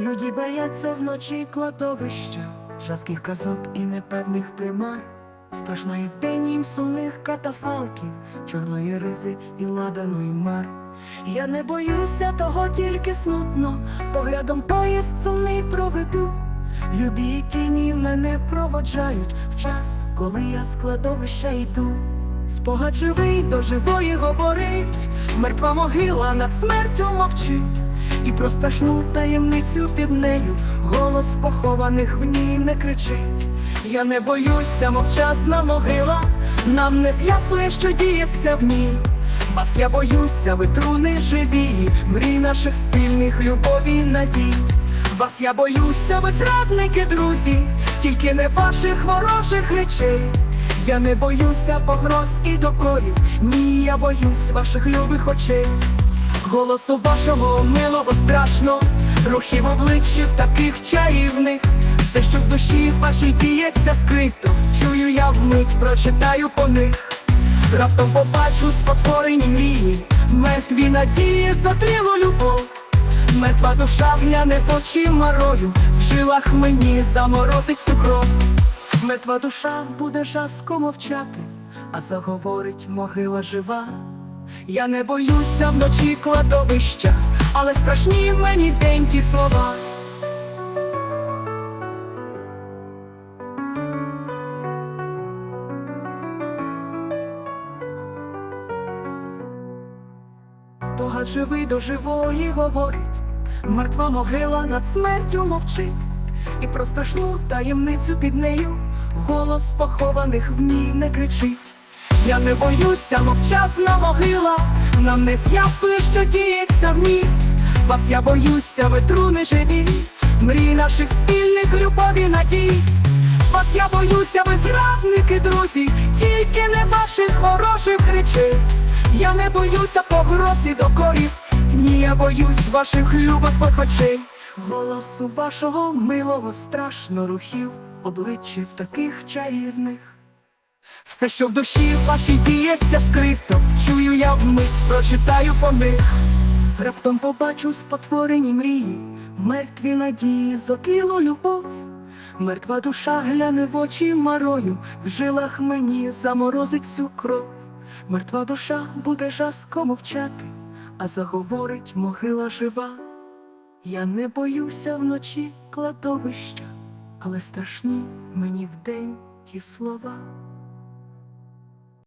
Люди бояться вночі кладовища, Жаских казок і непевних примар, Страшної вдень їм сумних катафалків, Чорної ризи і ладаної мар. Я не боюся того, тільки смутно, Поглядом поїзд сумний проведу. Любі тіні мене проводжають в час, коли я з кладовища йду. Спогад живий до живої говорить, мертва могила над смертю мовчить, і про страшну таємницю під нею голос похованих в ній не кричить. Я не боюся, мовчазна могила, нам не з'ясує, що діється в ній. Вас я боюся, ви труни живі, мрій наших спільних любові надій. Вас я боюся, ви зрадники, друзі, тільки не ваших ворожих речей. Я не боюся погроз і докорів, ні, я боюсь ваших любих очей. Голосу вашого милого страшно, рухів обличчів таких чарівних, все, що в душі вашій діється скрито, чую я вмить, прочитаю по них. Раптом побачу спотворені мрії, мертві надії, затрілу любов. Мертва душа гляне в очі марою, в жилах мені заморозить всю кров. Мертва душа буде жаско мовчати, а заговорить могила жива. Я не боюся вночі кладовища, але страшні мені вдень ті слова. Того живий до живої говорить, мертва могила над смертю мовчить, і про страшну таємницю під нею голос похованих в ній не кричить. Я не боюся, мовчазна могила, нам не з'ясує, що діється в ній. Вас я боюся, ви труни живі, мрій наших спільних любові надій. Вас я боюся, ви зрадники, друзі, тільки не ваших хороших речей. Я не боюся погроз і докорів, ні, я боюсь ваших любих очей. Голосу вашого милого страшно рухів, обличчів таких чарівних. Все, що в душі вашій діється скрито, чую я вмить, прочитаю по них. Раптом побачу спотворені мрії, мертві надії, зотлілу любов. Мертва душа гляне в очі марою, в жилах мені заморозить всю кров. Мертва душа буде жаско мовчати, а заговорить могила жива. Я не боюся вночі кладовища, але страшні мені вдень ті слова.